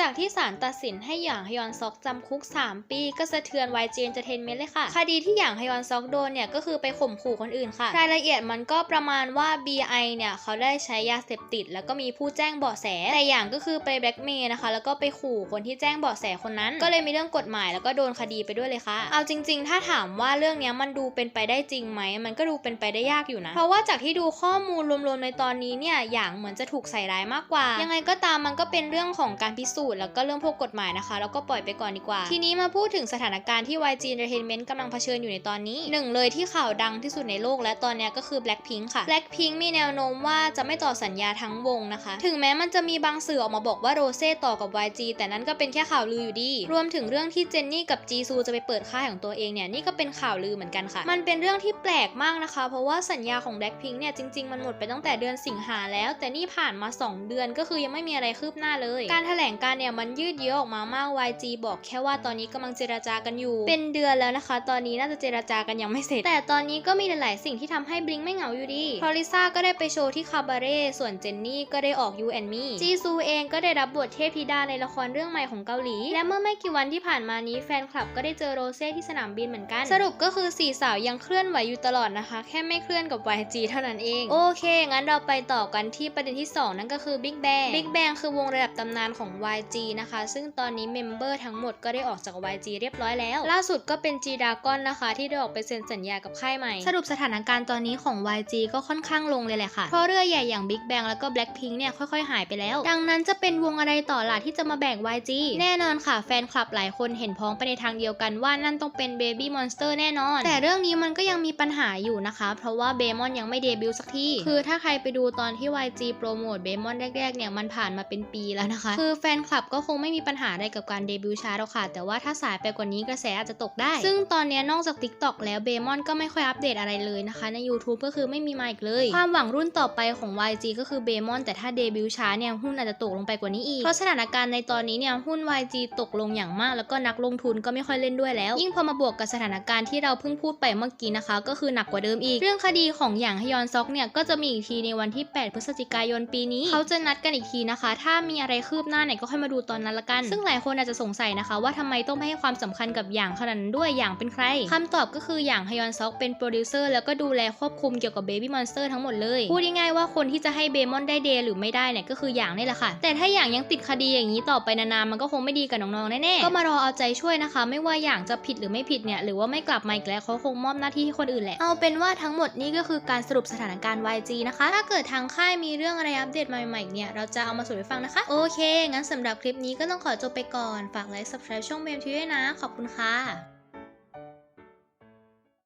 จากที่ศาลตัดสินให้หยางฮยอนซอกจำคุก 3 ปี ก็สะเทือน YG Entertainment เลยค่ะ คดีที่หยางฮยอนซอกโดนเนี่ยก็คือไปข่มขู่คนอื่นค่ะ รายละเอียดมันก็ประมาณว่า BI เนี่ยเขาได้ใช้ยาเสพติด แล้วก็มีผู้แจ้งเบาะแส แต่อย่างก็คือไปแบล็กเมย์นะคะ แล้วก็ไปขู่คนที่แจ้งเบาะแสคนนั้น ก็เลยมีเรื่องกฎหมายแล้วก็โดนคดีไปด้วยเลยค่ะ เอาจริง ๆ ถ้าถามว่าเรื่องนี้มันดูเป็นไปได้จริงไหม มันก็ดูเป็นไปได้ยากอยู่นะ เพราะว่าจากที่ดูข้อมูลรวมๆในตอนนี้เนี่ย อย่างเหมือนจะถูกใส่ร้ายมากกว่า ยังไงก็ตามมันก็เป็นเรื่องของการพิสูจน์แล้วก็เรื่องพวกกฎหมายนะคะ แล้วก็ปล่อยไปก่อนดีกว่า ทีนี้มาพูดถึงสถานการณ์ที่ YG Entertainment กำลังเผชิญอยู่ในตอนนี้หนึ่งเลยที่ข่าวดังที่สุดในโลกและตอนนี้ก็คือ Blackpink ค่ะ Blackpink มีแนวโน้มว่าจะไม่ต่อสัญญาทั้งวงนะคะ ถึงแม้มันจะมีบางสื่อออกมาบอกว่าโรเซ่ต่อกับ YG แต่นั้นก็เป็นแค่ข่าวลืออยู่ดี รวมถึงเรื่องที่เจนนี่กับจีซูจะไปเปิดค่ายของตัวเองเนี่ยนี่ก็เป็นข่าวลือเหมือนกันค่ะ มันเป็นเรื่องที่แปลกมากนะคะ เพราะว่าสัญญาของ Blackpink เนี่ยจริงๆมันหมดไปตั้งแต่เดือนสิงหาแล้ว แต่นี่ผ่านมา 2 เดือนก็คือยังไม่มีอะไรคืบหน้าเลย การแถลงการเนี่ยมันยืดเยื้อออกมามาก YG บอกแค่ว่าตอนนี้กำลังเจรจากันอยู่ เป็นเดือนแล้วนะคะ ตอนนี้น่าจะเจรจากันยังไม่เสร็จ แต่ตอนนี้ก็มีหลาย ๆ สิ่งที่ทำให้บลิงไม่เหงาอยู่ดีเพราะลิซ่าก็ได้ไปโชว์ที่คาบาเร่ส่วนเจนนี่ก็ได้ออก You and Me จีซูเองก็ได้รับบทเทพธิดาในละครเรื่องใหม่ของเกาหลี และเมื่อไม่กี่วันที่ผ่านมานี้แฟนคลับก็ได้เจอโรเซ่ที่สนามบินเหมือนกัน สรุปก็คือสี่สาวยังเคลื่อนไหวอยู่ตลอดนะคะ แค่ไม่เคลื่อนกับ YG เท่านั้นเอง โอเค งั้นเราไปต่อกันที่ประเด็นที่ 2 นั่นก็คือ Big Bang Big Bang คือวงระดับตำนานของ YG นะคะ ซึ่งตอนนี้เมมเบอร์ทั้งหมดก็ได้ออกจาก YG เรียบร้อยแล้ว ล่าสุดก็เป็น G Dragon นะคะ ที่ได้ออกไปเซ็นสัญญากับค่ายใหม่ สรุปสถานการณ์ตอนนี้ของ YG ก็ค่อนข้างลงเลยแหละค่ะ เพราะเรือใหญ่อย่าง Big Bang แล้วก็ Blackpink เนี่ยค่อยๆ หายไปแล้ว ดังนั้นจะเป็นวงอะไรต่อล่ะที่จะมาแบ่ง YG แน่นอนค่ะ แฟนคลับหลายคนเห็นพ้องไปในทางเดียวกันว่านั่นต้องเป็น Baby Monster แน่นอน แต่เรื่องนี้มันก็ยังมีปัญหาอยู่นะคะ เพราะว่าเบมอนยังไม่เดบิวต์สักทีคือถ้าใครไปดูตอนที่ YG โปรโมทเบมอนแรกๆเนี่ยมันผ่านมาเป็นปีแล้วนะคะ คือแฟนคลับก็คงไม่มีปัญหาอะไรกับการเดบิวต์ช้าหรอกค่ะ แต่ว่าถ้าสายไปกว่านี้กระแสอาจจะตกได้ ซึ่งตอนนี้นอกจาก TikTok แล้วเบมอนก็ไม่ค่อยอัปเดตอะไรเลยนะคะ ใน YouTube ก็คือไม่มีมาอีกเลย ความหวังรุ่นต่อไปของ YG ก็คือเบมอนแต่ถ้าเดบิวต์ช้าเนี่ยหุ้นอาจจะตกลงไปกว่านี้อีก เพราะสถานการณ์ในตอนนี้เนี่ยหุ้น YG ตกลงอย่างมาก แล้วก็นักลงทุนก็ไม่ค่อยเล่นด้วยแล้ว ยิ่งพอมาบวกกับสถานการณ์ที่เราเพิ่งพูดไปเมื่อกี้นะคะ ก็คือหนักกว่าเดิมอีก เรื่องคดีของหยางฮยอนซอกเนี่ยก็จะมีอีกทีในวันที่ 8 พฤศจิกายนปีนี้ เขาจะนัดกันอีกทีนะคะ ถ้ามีอะไรคืบหน้าเนี่ยก็ค่อยมาดูตอนนั้นละกัน ซึ่งหลายคนอาจจะสงสัยนะคะ ว่าทำไมต้องไม่ให้ความสำคัญกับหยางขนาดนั้นด้วยหยางเป็นใครคำตอบก็คือหยางฮยอนซอกเป็นโปรดิวเซอร์แล้วก็ดูแลควบคุมเกี่ยวกับ Baby Monster ทั้งหมดเลยพูดง่ายๆว่าคนที่จะให้เบมอนได้เดย์หรือไม่ได้เนี่ยก็คือหยางนี่แหละค่ะ แต่ถ้าหยางยังติดคดีอย่างนี้ต่อไปนานๆมันก็คงไม่ดีกับน้องๆแน่ๆก็มารอเอาใจช่วยนะคะ ไม่ว่าหยางจะผิดหรือไม่ผิดเนี่ยหรือว่าไม่กลับมาอีกแล้วเขาคงมอบหน้าที่ให้คนอื่นแหละเอาเป็นว่าทั้งหมดนี้ก็คือการสรุปสถานการณ์ YG นะคะ ถ้าเกิดทางค่ายมีเรื่องอะไรอัปเดตใหม่ๆเนี่ยเราจะเอามาสรุปให้ฟังนะคะโอเคงั้นสำหรับคลิปนี้ก็ต้องขอจบไปก่อน ฝากไลค์ subscribe ช่องเมมทีด้วยนะ ขอบคุณค่ะ